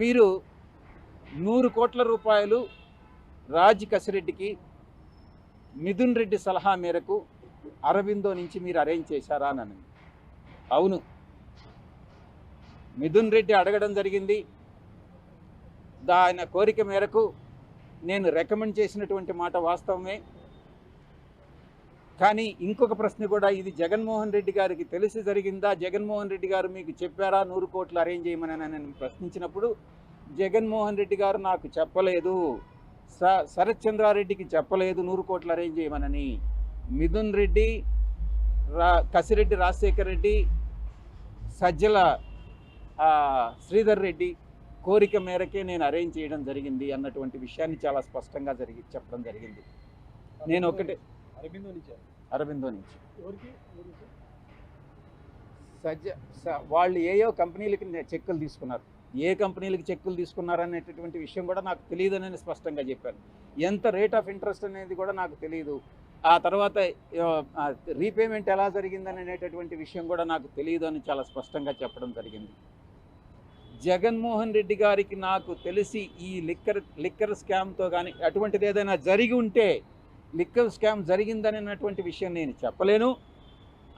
మీరు నూరు కోట్ల రూపాయలు రాజ్ కసిరెడ్డికి మిథున్ రెడ్డి సలహా మేరకు అరవిందో నుంచి మీరు అరేంజ్ చేశారా అని అవును. మిథున్ రెడ్డి అడగడం జరిగింది. దాని కోరిక మేరకు నేను రికమెండ్ చేసినటువంటి మాట వాస్తవమే. కానీ ఇంకొక ప్రశ్న కూడా ఇది జగన్మోహన్ రెడ్డి గారికి తెలిసి జరిగిందా? జగన్మోహన్ రెడ్డి గారు మీకు చెప్పారా? నూరు కోట్లు అరేంజ్ చేయమని నేను ప్రశ్నించినప్పుడు జగన్మోహన్ రెడ్డి గారు నాకు చెప్పలేదు. స శరత్ చంద్రారెడ్డికి చెప్పలేదు నూరు కోట్లు అరేంజ్ చేయమనని. మిథున్ రెడ్డి రా కసిరెడ్డి రాజశేఖర్ రెడ్డి సజ్జల శ్రీధర్ రెడ్డి కోరిక మేరకే నేను అరేంజ్ చేయడం జరిగింది అన్నటువంటి విషయాన్ని చాలా స్పష్టంగా జరిగి చెప్పడం జరిగింది. నేను ఒకటే అరవిందో నుంచి? సజ్జ వాళ్ళు ఏయో కంపెనీలకి చెక్కులు తీసుకున్నారు. ఏ కంపెనీలకి చెక్కులు తీసుకున్నారు అనేటటువంటి విషయం కూడా నాకు తెలియదు అని స్పష్టంగా చెప్పాను. ఎంత రేట్ ఆఫ్ ఇంట్రెస్ట్ అనేది కూడా నాకు తెలియదు ఆ తర్వాత రీపేమెంట్ ఎలా జరిగిందని అనేటటువంటి విషయం కూడా నాకు తెలియదు అని చాలా స్పష్టంగా చెప్పడం జరిగింది. జగన్మోహన్ రెడ్డి గారికి నాకు తెలిసి ఈ లిక్కర్ లిక్కర్ స్కామ్తో కానీ అటువంటిది ఏదైనా జరిగి ఉంటే లిక్కర్ స్కామ్ జరిగిందనేటువంటి అన్నటువంటి విషయం నేను చెప్పలేను.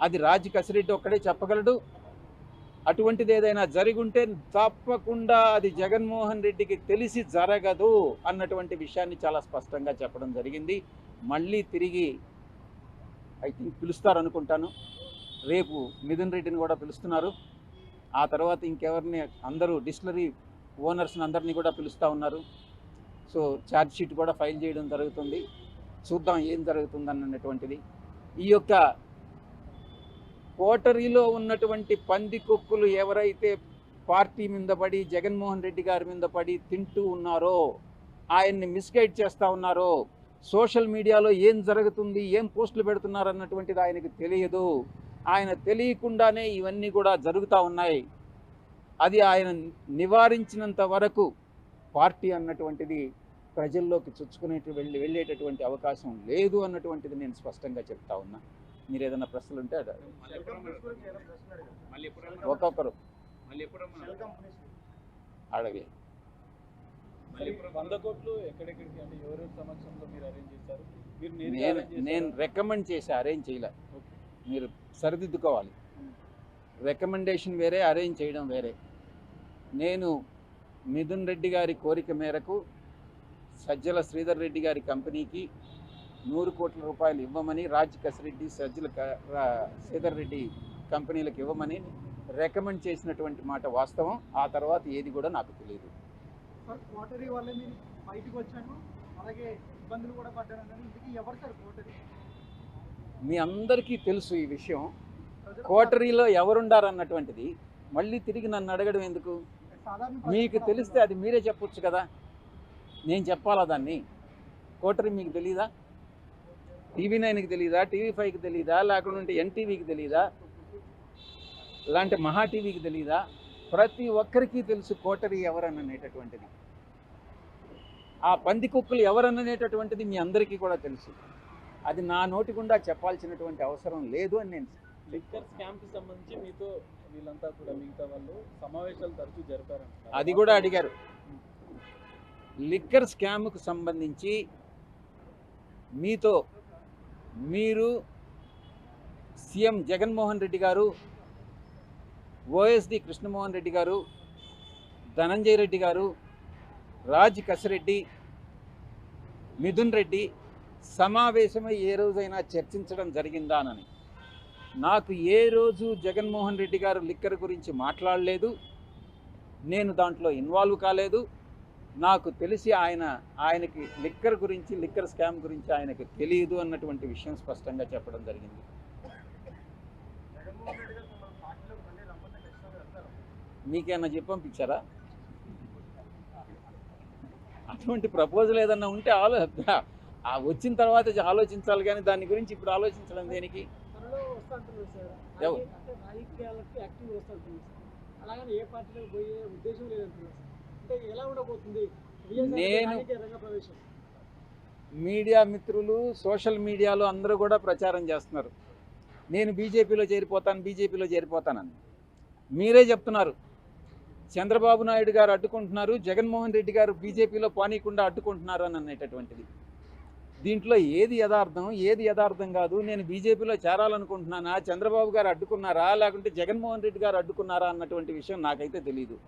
అది రాజు కసిరెడ్డి ఒక్కడే చెప్పగలడు. అటువంటిది ఏదైనా జరిగి ఉంటే తప్పకుండా అది జగన్మోహన్ రెడ్డికి తెలిసి జరగదు అన్నటువంటి విషయాన్ని చాలా స్పష్టంగా చెప్పడం జరిగింది. మళ్ళీ తిరిగి ఐ థింక్ పిలుస్తారు అనుకుంటాను రేపు మిథున్ రెడ్డిని కూడా పిలుస్తున్నారు. ఆ తర్వాత ఇంకెవరిని అందరూ డిస్టిలరీ ఓనర్స్ని అందరినీ కూడా పిలుస్తూ ఉన్నారు. సో ఛార్జ్ షీట్ కూడా ఫైల్ చేయడం జరుగుతుంది. చూద్దాం ఏం జరుగుతుందన్నటువంటిది. ఈ యొక్క కోటరీలో ఉన్నటువంటి పంది కుక్కులు ఎవరైతే పార్టీ మీద పడి జగన్మోహన్ రెడ్డి గారి మీద పడి తింటూ ఉన్నారో ఆయన్ని మిస్గైడ్ చేస్తూ ఉన్నారో సోషల్ మీడియాలో ఏం జరుగుతుంది ఏం పోస్టులు పెడుతున్నారు అన్నటువంటిది ఆయనకు తెలియదు. ఆయన తెలియకుండానే ఇవన్నీ కూడా జరుగుతూ ఉన్నాయి. అది ఆయన నివారించినంత వరకు పార్టీ అన్నటువంటిది ప్రజల్లోకి చొచ్చుకునేటి వెళ్ళి వెళ్ళేటటువంటి అవకాశం లేదు అన్నటువంటిది నేను స్పష్టంగా చెప్తా ఉన్నా. మీరు ఏదైనా ప్రశ్నలు ఉంటే ఒక్కొక్కరు. మళ్ళీ ఎప్పుడన్నా షెల్ కంపెనీస్ అడగే మళ్ళీ ఎప్పుడన్నా వంద కోట్లు ఎక్కడెక్కడికి అంటే ఎవరెవరి సమక్షంలో మీరు అరేంజ్ చేశారు? మీరు నేరుగా నేను? నేను రికమెండ్ చేసి అరేంజ్ చేయలే. మీరు సరిదిద్దుకోవాలి. రికమెండేషన్ వేరే అరేంజ్ చేయడం వేరే. నేను మిథున్ రెడ్డి గారి కోరిక మేరకు సజ్జల శ్రీధర్ రెడ్డి గారి కంపెనీకి నూరు కోట్ల రూపాయలు ఇవ్వమని రాజ్ కసిరెడ్డి సజ్జల శ్రీధర్ రెడ్డి కంపెనీలకు ఇవ్వమని రికమెండ్ చేసినటువంటి మాట వాస్తవం. ఆ తర్వాత ఏది కూడా నాకు తెలియదు మీ అందరికీ తెలుసు ఈ విషయం. కోటరీలో ఎవరుండారన్నటువంటిది. మళ్ళీ తిరిగి నన్ను అడగడం ఎందుకు? మీకు తెలిస్తే అది మీరే చెప్పొచ్చు కదా. నేను చెప్పాలా దాన్ని? కోటరీ మీకు తెలీదా? టీవీ నైన్కి తెలీదా? టీవీ ఫైవ్కి తెలీదా? లేకుంటే ఎన్టీవీకి తెలీదా? ఇలాంటి మహా టీవీకి తెలీదా? ప్రతి ఒక్కరికి తెలుసు కోటరీ ఎవరననేటటువంటిది ఆ పంది కుక్కలు ఎవరననేటటువంటిది మీ అందరికీ కూడా తెలుసు. అది నా నోటి గుండా చెప్పాల్సినటువంటి అవసరం లేదు అని నేను లిక్కర్ స్కామ్కి సంబంధించి మీతో వీళ్ళంతా కూడా మిగతా వాళ్ళు సమావేశాలు తరచూ జరిపారంట. అది కూడా అడిగారు. లిక్కర్ స్కామ్కు సంబంధించి మీతో మీరు సీఎం జగన్మోహన్ రెడ్డి గారు ఓఎస్డి కృష్ణమోహన్ రెడ్డి గారు ధనంజయ రెడ్డి గారు రాజ్ కసిరెడ్డి మిథున్ రెడ్డి సమావేశమై ఏ రోజైనా చర్చించడం జరిగిందానని. నాకు ఏ రోజు జగన్మోహన్ రెడ్డి గారు లిక్కర్ గురించి మాట్లాడలేదు. నేను దాంట్లో ఇన్వాల్వ్ కాలేదు. నాకు తెలిసి ఆయన ఆయనకి లిక్కర్ గురించి లిక్కర్ స్కామ్ గురించి ఆయనకి తెలియదు అన్నటువంటి విషయం స్పష్టంగా చెప్పడం జరిగింది. మీకేమన్నా చెప్పి పంపించారా? అటువంటి ప్రపోజల్ ఏదన్నా ఉంటే ఆలో ఆ వచ్చిన తర్వాత ఆలోచించాలి కానీ దాని గురించి ఇప్పుడు ఆలోచించడం దేనికి? ఏ పార్టీలోకి పోయే ఉద్దేశం లేదంటున్నారు ఎలా ఉండబోతుంది? విజయసాయి నేను- మీడియా మిత్రులు సోషల్ మీడియాలో అందరూ కూడా ప్రచారం చేస్తున్నారు. నేను బీజేపీలో చేరిపోతాను బీజేపీలో చేరిపోతానని. మీరే చెప్తున్నారు. చంద్రబాబు నాయుడు గారు అడ్డుకుంటున్నారు జగన్మోహన్ రెడ్డి గారు బీజేపీలో పానీయకుండా అడ్డుకుంటున్నారు అని అనేటటువంటిది. దీంట్లో ఏది యథార్థం ఏది యథార్థం కాదు. నేను బీజేపీలో చేరాలనుకుంటున్నానా చంద్రబాబు గారు అడ్డుకున్నారా లేకుంటే జగన్మోహన్ రెడ్డి గారు అడ్డుకున్నారా అన్నటువంటి విషయం నాకైతే తెలియదు